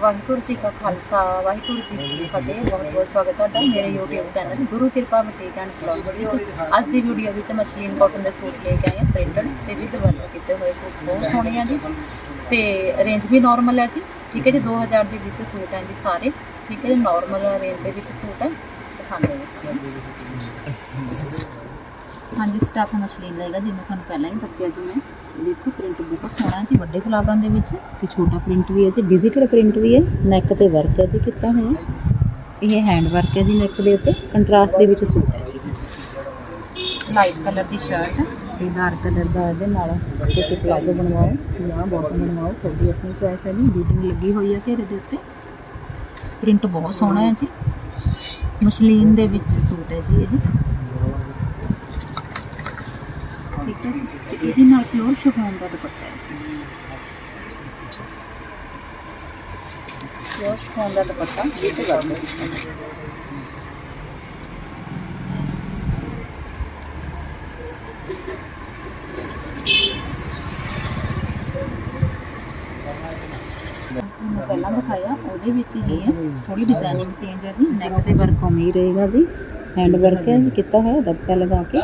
ਵਾਹਿਗੁਰੂ ਜੀ ਕਾ ਖਾਲਸਾ, ਵਾਹਿਗੁਰੂ ਜੀ ਕੀ ਫਤਿਹ, ਬਹੁਤ ਬਹੁਤ ਸਵਾਗਤ ਤੁਹਾਡਾ ਮੇਰੇ YouTube ਚੈਨਲ ਗੁਰੂ ਕਿਰਪਾ ਬੁਟੀਕ ਐਂਡ ਬਲੌਗ ਵਿੱਚ। ਅੱਜ ਦੀ ਵੀਡੀਓ ਵਿੱਚ ਮਛਲੀਨ ਕਾਟਨ ਦੇ ਸੂਟ ਲੈ ਕੇ ਆਏ ਹਾਂ ਪ੍ਰਿੰਟਡ ਤੇ ਵਿਦ ਵਰਕ ਕੀਤੇ ਹੋਏ ਸੂਟ ਬਹੁਤ ਸੋਹਣੇ ਆ ਜੀ। ਤੇ ਰੇਂਜ ਵੀ ਨਾਰਮਲ ਹੈ ਜੀ, ਠੀਕ ਹੈ ਜੀ 2000 ਦੇ ਵਿੱਚ ਸੂਟ ਹੈ ਜੀ ਸਾਰੇ, ਠੀਕ ਹੈ ਜੀ ਨਾਰਮਲ ਰੇਂਜ ਦੇ ਵਿੱਚ ਸੂਟ ਹੈ ਦਿਖਾਉਂਦੇ ਨੇ ਹਾਂਜੀ ਸਟਾਫ ਮਸ਼ਲੀਨ ਲਏਗਾ ਜਿਹਨੂੰ ਤੁਹਾਨੂੰ ਪਹਿਲਾਂ ਹੀ ਦੱਸਿਆ ਜੀ ਮੈਂ। ਦੇਖੋ ਪ੍ਰਿੰਟ ਬਹੁਤ ਸੋਹਣਾ ਜੀ, ਵੱਡੇ ਫਲਾਵਰਾਂ ਦੇ ਵਿੱਚ ਤੇ ਛੋਟਾ ਪ੍ਰਿੰਟ ਵੀ ਹੈ ਜੀ ਡਿਜੀਟਲ ਪ੍ਰਿੰਟ ਵੀ ਹੈ ਨੈਕ ਤੇ ਵਰਕ ਹੈ ਜੀ, ਕੀਤਾ ਹੋਇਆ। ਇਹ ਹੈਂਡ ਵਰਕ ਹੈ ਜੀ ਨੈਕ ਦੇ ਉੱਤੇ ਕੰਟਰਾਸਟ ਦੇ ਵਿੱਚ ਸੂਟ ਹੈ ਜੀ। ਲਾਈਟ ਕਲਰ ਦੀ ਸ਼ਰਟ ਤੇ ਡਾਰਕ ਕਲਰ ਦਾ ਇਹਦੇ ਨਾਲ ਤੁਸੀਂ ਪਲਾਜ਼ੋ ਬਣਵਾਓ, ਜਾਂ ਬਾਟਮ ਬਣਵਾਓ, ਤੁਹਾਡੀ ਆਪਣੀ ਚੋਇਸ ਹੈ ਜੀ ਬੀਡਿੰਗ ਲੱਗੀ ਹੋਈ ਹੈ ਘੇਰੇ ਦੇ ਉੱਤੇ। ਪ੍ਰਿੰਟ ਬਹੁਤ ਸੋਹਣਾ ਹੈ ਜੀ। ਮਸ਼ਲੀਨ ਦੇ ਵਿੱਚ ਸੂਟ ਹੈ ਜੀ ਇਹ। ਠੀਕ ਹੈ ਜੀ ਤੇ ਇਹਦੇ ਨਾਲ ਪਿਓਰ ਸ਼ਿਫੋਨ ਦਾ ਦੁਪੱਟਾ ਹੈ ਜੀ ਪਿਓਰ ਸ਼ਿਫੋਨ ਦਾ ਦੁਪੱਟਾ ਇਹ ਤੇ ਵਰਕ ਹੈ ਮੈਂ ਪਹਿਲਾਂ ਦਿਖਾਇਆ, ਉਹਦੇ ਵਿੱਚ ਹੀ ਹੈ ਥੋੜੀ ਡਿਜ਼ਾਈਨਿੰਗ ਚੇਂਜ ਹੈ ਜੀ ਨੈਕ ਤੇ ਵਰਕ ਉਵੇਂ ਹੀ ਰਹੇਗਾ ਜੀ। ਹੈਂਡ ਵਰਕ ਹੈ ਜੀ ਕੀਤਾ ਹੋਇਆ ਦਬਕਾ ਲਗਾ ਕੇ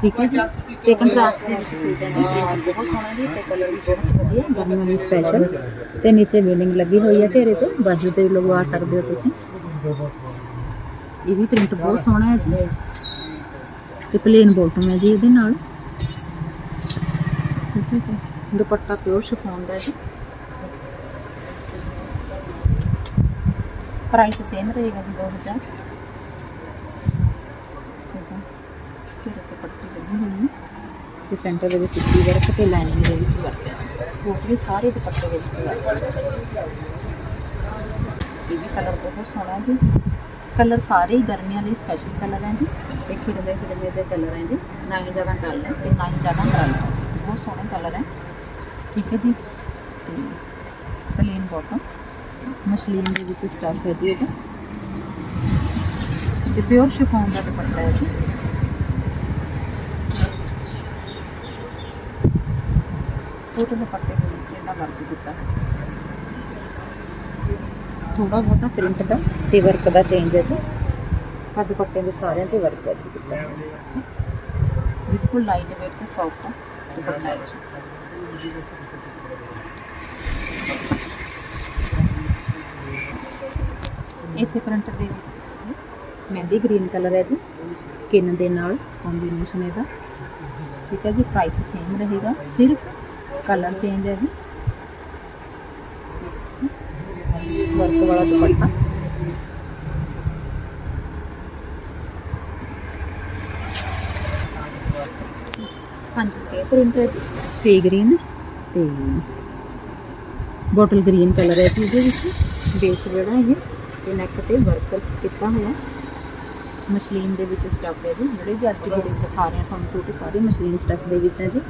ਠੀਕ ਹੈ ਜੀ ਤੇ ਕੰਟਰਾਸਟ ਦੇ ਵਿੱਚ ਸੂਟ ਹੈ ਜੀ ਬਹੁਤ ਸੋਹਣਾ ਜੀ ਤੇ ਕਲਰ ਵੀ ਬਹੁਤ ਵਧੀਆ ਗਰਮੀਆਂ ਲਈ ਸਪੈਸ਼ਲ ਤੇ ਨੀਚੇ ਬਿਲਡਿੰਗ ਲੱਗੀ ਹੋਈ ਹੈ ਘੇਰੇ ਤੇ ਬਾਜੂ ਤੇ ਵੀ ਲਗਵਾ ਸਕਦੇ ਹੋ ਤੁਸੀਂ ਇਹ ਵੀ ਪ੍ਰਿੰਟ ਬਹੁਤ ਸੋਹਣਾ ਹੈ ਜੀ ਤੇ ਪਲੇਨ ਬਾਟਮ ਹੈ ਜੀ ਇਹਦੇ ਨਾਲ। ਠੀਕ ਹੈ ਜੀ ਦੁਪੱਟਾ ਪਿਓਰ ਸ਼ਿਫੋਨ ਦਾ ਹੈ ਜੀ। ਪ੍ਰਾਈਸ ਸੇਮ ਰਹੇਗਾ ਜੀ 2000 ਠੀਕ ਹੈ ਫਿਰ ਤੇ ਪੱਟੀ ਲੱਗੀ ਹੋਈ ਹੈ। ਤੇ ਸੈਂਟਰ ਦੇ ਵਿੱਚ ਸਿੱਧੀ ਵਰਕ ਤੇ ਲਾਈਨਿੰਗ ਦੇ ਵਿੱਚ ਵਰਕ ਹੈ। ਵੀ ਸਾਰੇ ਦੁਪੱਟੇ ਦੇ ਵਿੱਚ ਵਰਕ ਹੈ। ਇਹ ਵੀ ਕਲਰ ਬਹੁਤ ਸੋਹਣਾ ਜੀ। ਕਲਰ ਸਾਰੇ ਹੀ ਗਰਮੀਆਂ ਲਈ ਸਪੈਸ਼ਲ ਕਲਰ ਹੈ ਜੀ। ਤੇ ਖਿੜਵੇਂ ਖਿੜਵੇਂ ਜਿਹੇ ਕਲਰ ਹੈ ਜੀ। ਨਾ ਹੀ ਜ਼ਿਆਦਾ ਡਲ ਹੈ ਤੇ ਨਾ ਹੀ ਜ਼ਿਆਦਾ ਬਰਾਈਟ ਹੈ। ਬਹੁਤ ਸੋਹਣੇ ਕਲਰ ਹੈ। ਠੀਕ ਹੈ ਜੀ। ਤੇ ਪਲੇਨ ਬਾਟਮ ਮਸ਼ਲੀਨ ਦੇ ਵਿੱਚ ਸਟਫ ਹੈ ਜੀ ਇਹਦਾ। ਤੇ ਪਿਓਰ ਸ਼ਿਫੋਨ ਦਾ ਦੁਪੱਟਾ ਹੈ ਜੀ। ਪੂਰੇ ਦੁਪੱਟੇ ਦੇ ਵਿੱਚ ਇਹਦਾ ਵਰਕ ਕੀਤਾ। ਹੈ ਥੋੜਾ ਬਹੁਤਾ ਪ੍ਰਿੰਟ ਦਾ ਤੇ ਵਰਕ ਦਾ ਚੇਂਜ ਹੈ ਜੀ। ਪਰ ਦੁਪੱਟੇ ਦੇ ਸਾਰਿਆਂ ਤੇ ਵਰਕ ਹੈ ਜੀ ਬਿਲਕੁਲ ਲਾਈਟ ਵੇਟ ਤੇ ਸੌਫਟ ਦੁਪੱਟਾ ਹੈ ਜੀ। ਇਸੇ ਪ੍ਰਿੰਟ ਦੇ ਵਿੱਚ ਮਹਿੰਦੀ ਗ੍ਰੀਨ ਕਲਰ ਹੈ ਜੀ ਸਕਿਨ ਦੇ ਨਾਲ ਕੰਬੀਨੇਸ਼ਨ ਇਹਦਾ। ਠੀਕ ਹੈ ਜੀ ਪ੍ਰਾਈਸ ਸੇਮ ਰਹੇਗਾ। ਸਿਰਫ ਕਲਰ ਚੇਂਜ ਹੈ ਜੀ। ਵਰਕ ਵਾਲਾ ਦੁਪੱਟਾ। ਹਾਂਜੀ, ਇਹ ਪ੍ਰਿੰਟ ਹੈ ਜੀ। ਸੀ ਗ੍ਰੀਨ ਤੇ ਬੋਟਲ ਗ੍ਰੀਨ ਕਲਰ ਹੈ ਜੀ ਇਹਦੇ ਵਿੱਚ। ਬੇਸ ਜਿਹੜਾ ਇਹ ਤੇ ਨੈਕ ਤੇ ਵਰਕ ਕੀਤਾ ਹੋਇਆ। ਮਸ਼ਲੀਨ ਦੇ ਵਿੱਚ ਸਟੱਫ ਹੈ ਜੀ। ਜਿਹੜੇ ਵੀ ਅੱਜ ਦੀ ਦਿਖਾ ਰਹੇ ਹਾਂ ਤੁਹਾਨੂੰ, ਸੂਟ ਸਾਰੇ ਮਸ਼ਲੀਨ ਸਟੱਫ ਦੇ ਵਿੱਚ ਹੈ ਜੀ।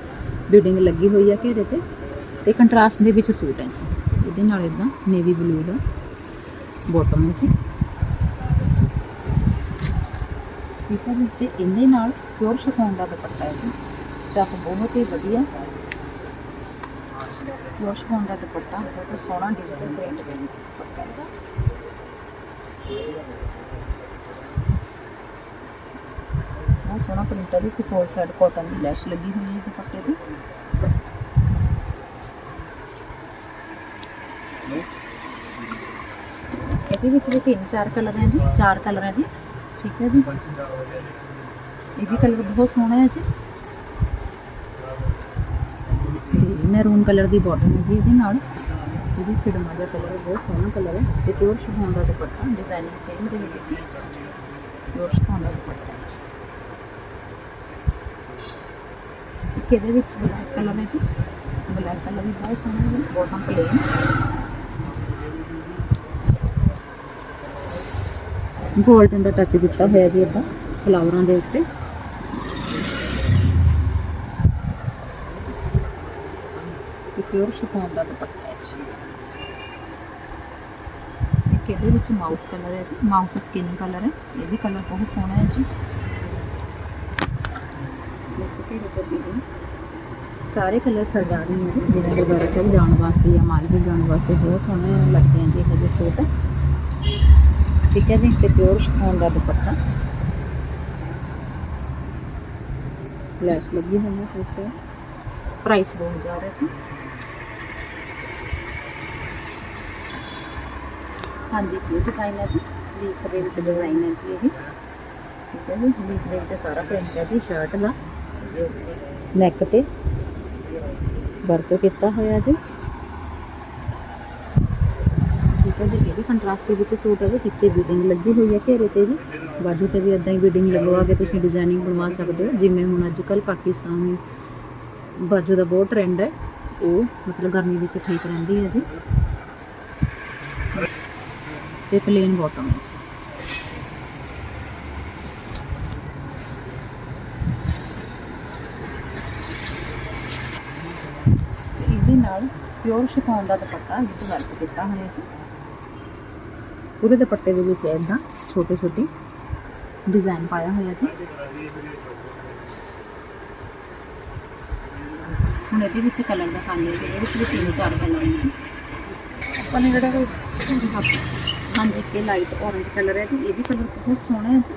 ਬਿਲਡਿੰਗ ਲੱਗੀ ਹੋਈ ਹੈ ਘੇਰੇ ਤੇ ਤੇ ਕੰਟਰਾਸਟ ਦੇ ਵਿੱਚ ਸੂਟ ਹੈ ਜੀ। ਇਹਦੇ ਨਾਲ ਇਦਾਂ ਨੇਵੀ ਬਲੂ ਦਾ ਬਾਟਮ ਹੈ ਜੀ। ਠੀਕ ਹੈ ਜੀ, ਤੇ ਇਹਦੇ ਨਾਲ ਪਿਓਰ ਸ਼ਿਫੋਨ ਦਾ ਦੁਪੱਟਾ ਹੈ ਜੀ। ਸਟੱਫ ਬਹੁਤ ਹੀ ਵਧੀਆ। ਪਿਓਰ ਸ਼ਿਫੋਨ ਦਾ ਦੁਪੱਟਾ, ਬਹੁਤ ਸੋਹਣਾ ਡਿਜੀਟਲ ਪ੍ਰਿੰਟ ਦੇ ਵਿੱਚ ਦੁਪੱਟਾ ਹੈ ਜੀ ਬਹੁਤ ਸੋਹਣਾ ਪ੍ਰਿੰਟ ਹੈ ਦੀ ਫੋਰ ਸਾਈਡ ਕਾਟਨ ਦੀ ਲੈਸ਼ ਲੱਗੀ ਹੋਈ ਹੈ ਦੁਪੱਟੇ ਤੇ। ਇਹਦੇ ਵਿੱਚ ਵੀ ਤਿੰਨ ਚਾਰ ਕਲਰ ਹੈ ਜੀ, ਚਾਰ ਕਲਰ ਹੈ ਜੀ। ਠੀਕ ਹੈ ਜੀ। ਇਹ ਵੀ ਕਲਰ ਬਹੁਤ ਸੋਹਣਾ ਹੈ ਜੀ। ਤੇ ਮੈਰੂਨ ਕਲਰ ਦੀ ਬਾਟਮ ਹੈ ਜੀ ਇਹਦੇ ਨਾਲ। ਇਹ ਵੀ ਖਿੜਮਾ ਜਿਹਾ ਕਲਰ ਬਹੁਤ ਸੋਹਣਾ ਕਲਰ ਹੈ। ਤੇ ਪਿਓਰ ਸ਼ਿਫੋਨ ਦਾ ਦੁਪੱਟਾ ਡਿਜ਼ਾਈਨਿੰਗ ਸੇਮ ਰਹੇਗੀ ਜੀ। ਪਿਓਰ ਸ਼ਿਫੋਨ ਦਾ ਦੁਪੱਟਾ ਹੈ ਜੀ। ਇੱਕ ਇਹਦੇ ਵਿੱਚ ਬਲੈਕ ਕਲਰ ਹੈ ਜੀ। ਬਲੈਕ ਕਲਰ ਵੀ ਬਹੁਤ ਸੋਹਣਾ ਹੈ ਬਾਟਮ ਪਲੇਨ ਗੋਲਡਨ ਦਾ ਟੱਚ ਦਿੱਤਾ ਹੋਇਆ ਜੀ ਇਦਾਂ ਫਲਾਵਰਾਂ ਦੇ ਉੱਤੇ। ਤੇ ਪਿਓਰ ਸ਼ਿਫੋਨ ਦਾ ਦੁਪੱਟਾ ਹੈ ਜੀ। ਇੱਕ ਇਹਦੇ ਵਿੱਚ ਮਾਊਸ ਕਲਰ ਹੈ ਜੀ। ਮਾਊਸ ਸਕਿਨ ਕਲਰ ਹੈ। ਇਹ ਵੀ ਕਲਰ ਬਹੁਤ ਸੋਹਣਾ ਹੈ ਜੀ ਵਿੱਚ ਘੇਰੇ ਤੇ ਬਿਲਡਿੰਗ ਸਾਰੇ ਕਲਰ ਸਰਦਾਰੀ ਨੇ ਜੀ ਜਿਵੇਂ ਗੁਰਦੁਆਰਾ ਸਾਹਿਬ ਜਾਣ ਵਾਸਤੇ ਜਾਂ ਮਾਰਕੀਟ ਜਾਣ ਵਾਸਤੇ ਬਹੁਤ ਸੋਹਣੇ ਲੱਗਦੇ ਆ ਜੀ ਇਹੋ ਜਿਹੇ ਸੂਟ ਠੀਕ ਹੈ ਜੀ ਤੇ ਪਿਓਰ ਸ਼ਿਫੋਨ ਦਾ ਦੁਪੱਟਾ ਲੈਸ ਲੱਗੀ ਹੋਈ ਹੈ ਫਿਰ ਸੇ ਪ੍ਰਾਈਸ 2000 ਹੈ ਜੀ ਹਾਂਜੀ ਇਹ ਡਿਜ਼ਾਈਨ ਹੈ ਜੀ ਲੀਫ ਦੇ ਵਿੱਚ ਡਿਜ਼ਾਈਨ ਹੈ ਜੀ ਇਹ। ਠੀਕ ਹੈ ਜੀ ਲੀਫ ਦੇ ਵਿੱਚ ਸਾਰਾ ਪ੍ਰਿੰਟ ਹੈ ਜੀ ਸ਼ਰਟ ਦਾ। ਨੈਕ ਤੇ। ਵਰਕ ਕੀਤਾ ਹੋਇਆ ਜੀ। ਠੀਕ ਹੈ ਜੀ, ਇਹ ਵੀ ਕੰਟਰਾਸਟ ਦੇ ਵਿੱਚ ਸੂਟ ਹੈ ਜੀ, ਪਿੱਛੇ ਬੀਡਿੰਗ ਲੱਗੀ ਹੋਈ ਹੈ ਘੇਰੇ ਤੇ ਜੀ। ਬਾਜੂ ਤੇ ਵੀ ਇਦਾਂ ਹੀ ਬੀਡਿੰਗ ਲਗਵਾ ਕੇ ਤੁਸੀਂ ਡਿਜ਼ਾਈਨਿੰਗ ਬਣਵਾ ਸਕਦੇ ਹੋ। ਜਿਵੇਂ ਹੁਣ ਅੱਜ ਕੱਲ ਪਾਕਿਸਤਾਨੀ ਬਾਜੂ ਦਾ ਬਹੁਤ ਟ੍ਰੈਂਡ ਹੈ। ਉਹ ਮਤਲਬ ਗਰਮੀ ਵਿੱਚ ਠੀਕ ਰਹਿੰਦੀ ਹੈ ਜੀ। ਤੇ ਪਲੇਨ ਬਾਟਮ ਹੈ ਜੀ ਤੇ ਇਹਦੇ ਨਾਲ ਪਿਓਰ ਸ਼ਿਫੋਨ ਦਾ ਦੁਪੱਟਾ ਵਿੱਚ ਵਰਕ ਕੀਤਾ ਹੋਇਆ ਜੀ। ਪੂਰੇ ਦੁਪੱਟੇ ਦੇ ਵਿੱਚ ਇਦਾਂ ਛੋਟੇ ਛੋਟੇ ਡਿਜ਼ਾਈਨ ਪਾਇਆ ਹੋਇਆ ਜੀ। ਹੁਣ ਇਹਦੇ ਵਿੱਚ ਕਲਰ ਦਿਖਾਉਂਦੇ ਜੀ ਇਹਦੇ ਵਿੱਚ ਵੀ ਤਿੰਨ ਚਾਰ ਕਲਰ ਨੇ ਜੀ। ਆਪਾਂ ਨੇ ਜਿਹੜਾ ਹਾਂਜੀ ਇਹ ਲਾਈਟ orange ਕਲਰ ਹੈ ਜੀ। ਇਹ ਵੀ ਕਲਰ ਬਹੁਤ ਸੋਹਣਾ ਹੈ ਜੀ।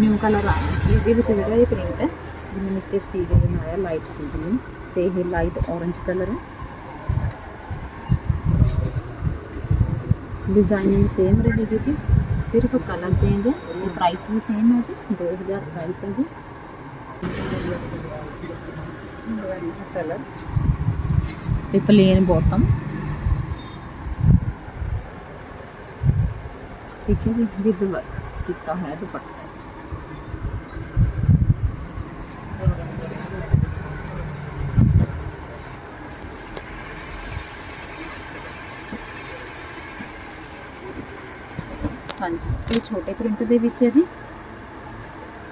ਨਿਊ ਕਲਰ ਆ ਜੀ। ਇਹਦੇ ਵਿੱਚ ਜਿਹੜਾ ਇਹ ਪ੍ਰਿੰਟ ਹੈ ਜਿਵੇਂ ਨੀਚੇ ਸੀ ਗ੍ਰੀਨ ਆਇਆ ਲਾਈਟ ਸੀ ਗ੍ਰੀਨ ਤੇ ਇਹ ਲਾਈਟ orange ਕਲਰ ਹੈ ਡਿਜ਼ਾਈਨਿੰਗ ਸੇਮ ਰਹੇਗੀ ਜੀ, ਸਿਰਫ ਕਲਰ ਚੇਂਜ ਹੈ ਤੇ ਪ੍ਰਾਈਸ ਵੀ ਸੇਮ ਹੈ ਜੀ 2000 ਪ੍ਰਾਈਸ ਹੈ ਜੀ। ਕਲਰ ਤੇ ਪਲੇਨ ਬਾਟਮ ਠੀਕ ਹੈ ਜੀ, ਵਿਦ ਵਰਕ ਕੀਤਾ ਹੋਇਆ ਦੁਪੱਟਾ ਜੀ ਹਾਂਜੀ। ਇਹ ਛੋਟੇ ਪ੍ਰਿੰਟ ਦੇ ਵਿੱਚ ਹੈ ਜੀ।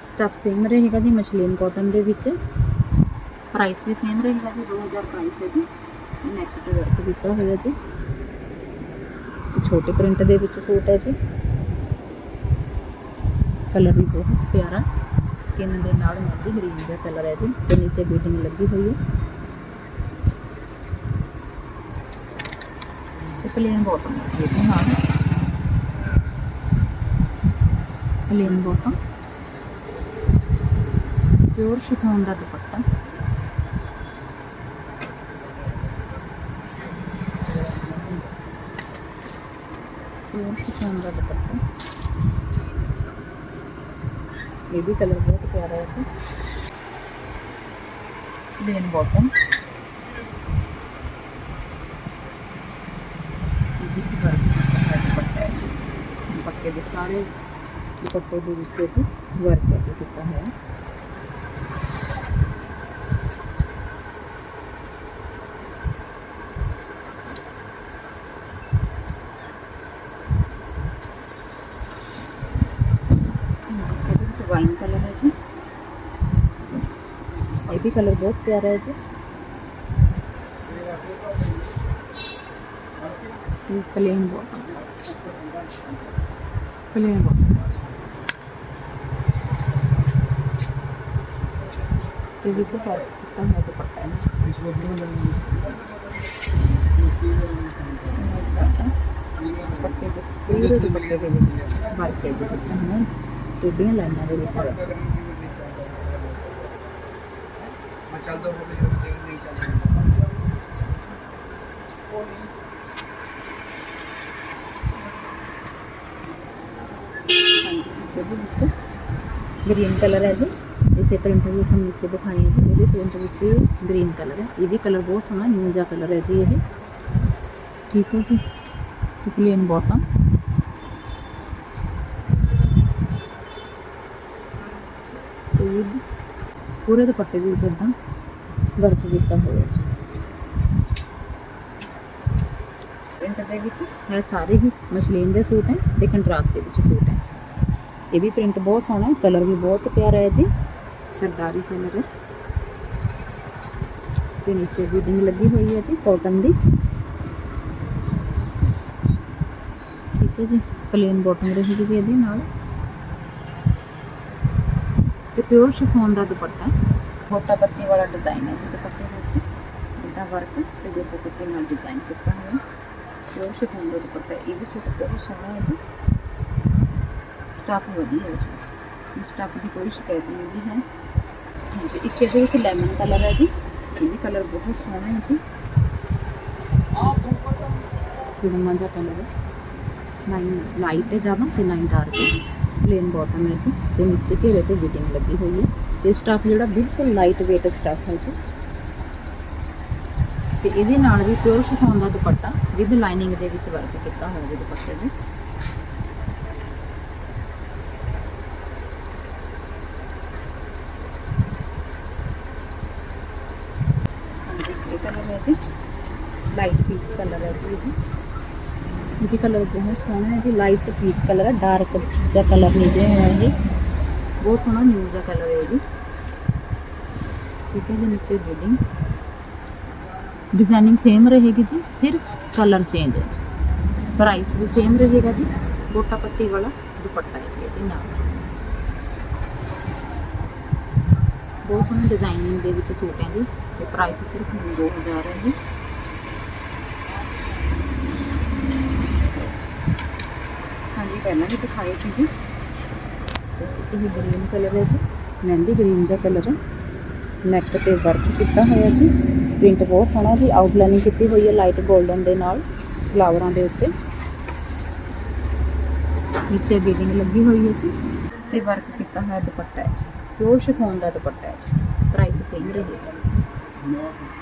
ਸਟਫ ਸੇਮ ਰਹੇਗਾ ਜੀ ਮਸ਼ਲੀਨ ਕਾਟਨ ਦੇ ਵਿੱਚ। ਪ੍ਰਾਈਸ ਵੀ ਸੇਮ ਰਹੇਗਾ ਜੀ 2000 ਪ੍ਰਾਈਸ ਹੈ ਜੀ। ਇਹ ਨੈਕ ਤੇ ਵਰਕ ਕੀਤਾ ਹੋਇਆ ਜੀ। ਇਹ ਛੋਟੇ ਪ੍ਰਿੰਟ ਦੇ ਵਿੱਚ ਸੂਟ ਹੈ ਜੀ। ਕਲਰ ਵੀ ਬਹੁਤ ਪਿਆਰਾ। ਸਕਿਨ ਦੇ ਨਾਲ ਮਹਿੰਦੀ ਗ੍ਰੀਨ ਦਾ ਕਲਰ ਹੈ ਜੀ, ਤੇ ਨੀਚੇ ਬੀਡਿੰਗ ਲੱਗੀ ਹੋਈ ਹੈ। ਤੇ ਪਲੇਨ ਬਾਟਮ ਹੈ ਜੀ ਇਹਦੇ ਨਾਲ ਪਲੇਨ ਬਾਟਮ ਪਿਓਰ ਸ਼ਿਫੋਨ ਦਾ ਦੁਪੱਟਾ ਪਿਓਰ ਸ਼ਿਫੋਨ ਦਾ ਦੁਪੱਟਾ ਇਹ ਵੀ ਕਲਰ ਬਹੁਤ ਪਿਆਰਾ ਹੈ ਜੀ ਪਲੇਨ ਬਾਟਮ ਇਹ ਵੀ ਵਰਕ ਦਾ ਦੁਪੱਟਾ ਹੈ ਜੀ ਦੁਪੱਟੇ ਦੇ ਸਾਰੇ ਦੁਪੱਟੇ ਦੇ ਵਿੱਚ ਜੀ ਵਰਕ ਹੈ ਜੀ ਕੀਤਾ ਹੋਇਆ ਹਾਂਜੀ ਇਹਦੇ ਵਿੱਚ ਵਾਈਨ ਕਲਰ ਹੈ ਜੀ ਇਹ ਵੀ ਕਲਰ ਬਹੁਤ ਪਿਆਰਾ ਹੈ ਜੀ ਤੇ ਪਲੇਨ ਬਾਟਮ ਪਲੇਨ ਬਾਟਮ ਤੇ ਵੀ ਬਹੁਤ ਕੀਤਾ ਹੋਇਆ ਦੁਪੱਟਾ ਹੈ ਜੀ ਦੁਪੱਟੇ ਦੇ ਪੂਰੇ ਦੁਪੱਟੇ ਦੇ ਵਿੱਚ ਵਰਕ ਹੈ ਜੀ ਕੀਤਾ ਹੋਇਆ ਟੇਡੀਆਂ ਲਾਈਨਾਂ ਦੇ ਵਿੱਚ ਵਰਕ ਹੈ ਜੀ ਮੈਂ ਚੱਲਦਾ ਹੋ ਕਿਸੇ ਨੂੰ ਨਹੀਂ ਚੱਲਦਾ ਹਾਂਜੀ ਇਹਦੇ ਵਿੱਚ ਗ੍ਰੀਨ ਕਲਰ ਹੈ ਜੀ ਇਸੇ ਪ੍ਰਿੰਟ ਵੀ ਤੁਹਾਨੂੰ ਨੀਚੇ ਦਿਖਾਈ ਹੈ ਜੀ ਇਹਦੇ ਪ੍ਰਿੰਟ ਵਿੱਚ ਗ੍ਰੀਨ ਕਲਰ ਹੈ। ਇਹ ਵੀ ਕਲਰ ਬਹੁਤ ਸੋਹਣਾ ਨਿਊ ਜਿਹਾ ਕਲਰ ਹੈ ਜੀ ਇਹ। ਠੀਕ ਹੈ ਜੀ? ਪਲੇਨ ਬਾਟਮ ਤੇ with ਪੂਰੇ ਦੁਪੱਟੇ ਦੇ ਵਿੱਚ ਇਦਾਂ ਵਰਕ ਕੀਤਾ ਹੋਇਆ ਜੀ। ਪ੍ਰਿੰਟ ਦੇ ਵਿੱਚ ਇਹ ਸਾਰੇ ਹੀ ਮਸ਼ਲੀਨ ਦੇ ਸੂਟ ਹੈ ਤੇ ਕੰਟਰਾਸਟ ਦੇ ਵਿੱਚ ਸੂਟ ਹੈ ਜੀ। ਇਹ ਵੀ ਪ੍ਰਿੰਟ ਬਹੁਤ ਸੋਹਣਾ ਹੈ ਕਲਰ ਵੀ ਬਹੁਤ ਪਿਆਰਾ ਹੈ ਜੀ। ਸਰਦਾਰੀ ਕਲਰ ਹੈ ਤੇ ਨੀਚੇ ਬੀਡਿੰਗ ਲੱਗੀ ਹੋਈ ਹੈ ਜੀ ਕਾਟਨ ਦੀ। ਠੀਕ ਹੈ ਜੀ ਪਲੇਨ ਬਾਟਮ ਰਹੇਗੀ ਜੀ ਇਹਦੇ ਨਾਲ। ਤੇ ਪਿਓਰ ਸ਼ਿਫੋਨ ਦਾ ਦੁਪੱਟਾ। ਮੋਟਾ ਗੋਟਾ ਪੱਤੀ ਵਾਲਾ ਡਿਜ਼ਾਈਨ ਹੈ ਜੀ ਦੁਪੱਟੇ ਦੇ ਉੱਤੇ। ਇਹਦਾ ਵਰਕ ਤੇ ਗੋਟਾ ਪੱਤੀ ਨਾਲ ਡਿਜ਼ਾਈਨ ਕੀਤਾ ਹੋਇਆ ਪਿਓਰ ਸ਼ਿਫੋਨ ਦਾ ਦੁਪੱਟਾ, ਇਹ ਵੀ ਸੂਟ ਬਹੁਤ ਸੋਹਣਾ ਹੈ ਜੀ। ਸਟਾਫ ਵਧੀਆ ਹੈ ਜੀ। ਸਟਾਫ ਦੀ ਕੋਈ ਸ਼ਿਕਾਇਤ ਨਹੀਂ ਹੈ। ਹਾਂਜੀ, ਇੱਕ ਇਹਦੇ ਵਿੱਚ ਲੈਮਨ ਕਲਰ ਹੈ ਜੀ। ਇਹ ਵੀ ਕਲਰ ਬਹੁਤ ਸੋਹਣਾ ਹੈ ਜੀ। ਗੁਰਮਾ ਜਿਹਾ ਕਲਰ ਹੈ। ਨਾਈਨ ਲਾਈਟ ਹੈ ਜ਼ਿਆਦਾ ਤੇ ਨਾਈਨ ਡਾਰਕ ਹੈ। ਪਲੇਨ ਬਾਟਮ ਹੈ ਜੀ ਤੇ ਨੀਚੇ ਘੇਰੇ ਤੇ ਬਿਟਿੰਗ ਲੱਗੀ ਹੋਈ ਹੈ। ਤੇ ਸਟਾਫ ਜਿਹੜਾ ਬਿਲਕੁਲ ਲਾਈਟ weight ਸਟਾਫ ਹੈ ਜੀ। ਤੇ ਇਹਦੇ ਨਾਲ ਵੀ ਪਿਓਰ ਸ਼ਿਫੋਨ ਦਾ ਦੁਪੱਟਾ ਵਿਦ ਲਾਈਨਿੰਗ ਦੇ ਵਿੱਚ ਵਰਕ ਕੀਤਾ ਹੋਇਆ ਜੀ ਦੁਪੱਟੇ ਦੇ ਹਾਂਜੀ ਇਹ ਕਲਰ ਹੈ ਜੀ ਲਾਈਟ ਪੀਚ ਕਲਰ ਹੈ ਜੀ ਇਹ ਇਹ ਕਲਰ ਬਹੁਤ ਸੋਹਣਾ ਹੈ ਜੀ ਲਾਈਟ ਪੀਚ ਕਲਰ ਹੈ ਡਾਰਕ ਜਿਹਾ ਕਲਰ ਨਹੀਂ ਜੇ ਹੈ ਇਹ। ਬਹੁਤ ਸੋਹਣਾ ਨਿਊ ਜਿਹਾ ਕਲਰ ਹੈ ਇਹ ਠੀਕ ਹੈ ਜੀ, ਨੀਚੇ ਬਿਲਡਿੰਗ ਡਿਜ਼ਾਈਨਿੰਗ ਸੇਮ ਰਹੇਗੀ ਜੀ, ਸਿਰਫ ਕਲਰ ਚੇਂਜ ਹੈ ਜੀ। ਪ੍ਰਾਈਸ ਵੀ ਸੇਮ ਰਹੇਗਾ ਜੀ, ਗੋਟਾ ਪੱਤੀ ਵਾਲਾ ਦੁਪੱਟਾ ਹੈ ਜੀ ਇਹਦੇ ਨਾਲ। ਬਹੁਤ ਸੋਹਣੇ ਡਿਜ਼ਾਈਨਿੰਗ ਦੇ ਵਿੱਚ ਸੂਟ ਹੈ ਜੀ, ਤੇ ਪ੍ਰਾਈਸ ਸਿਰਫ 2000 ਹੈ ਜੀ ਪਹਿਲਾਂ ਵੀ ਦਿਖਾਏ ਸੀ ਇਹ ਗ੍ਰੀਨ ਕਲਰ ਹੈ ਜੀ, ਮਹਿੰਦੀ ਗ੍ਰੀਨ ਦਾ ਕਲਰ ਹੈ। ਨੈਕ ਤੇ ਵਰਕ ਕੀਤਾ ਹੋਇਆ ਜੀ। ਪ੍ਰਿੰਟ ਬਹੁਤ ਸੋਹਣਾ ਜੀ ਆਊਟਲਾਈਨਿੰਗ ਕੀਤੀ ਹੋਈ ਹੈ ਲਾਈਟ 골ਡਨ ਦੇ ਨਾਲ ਫਲਾਵਰਾਂ ਦੇ ਉੱਤੇ। ਨੀਚੇ ਬੀਡਿੰਗ ਲੱਗੀ ਹੋਈ ਹੈ ਜੀ। ਤੇ ਵਰਕ ਕੀਤਾ ਹੋਇਆ ਦੁਪੱਟਾ ਹੈ ਜੀ। ਪਿਓਰ ਸ਼ਿਫੋਨ ਦਾ ਦੁਪੱਟਾ ਹੈ ਜੀ। ਪ੍ਰਾਈਸ ਸੇਮ ਰਹੇਗਾ ਜੀ।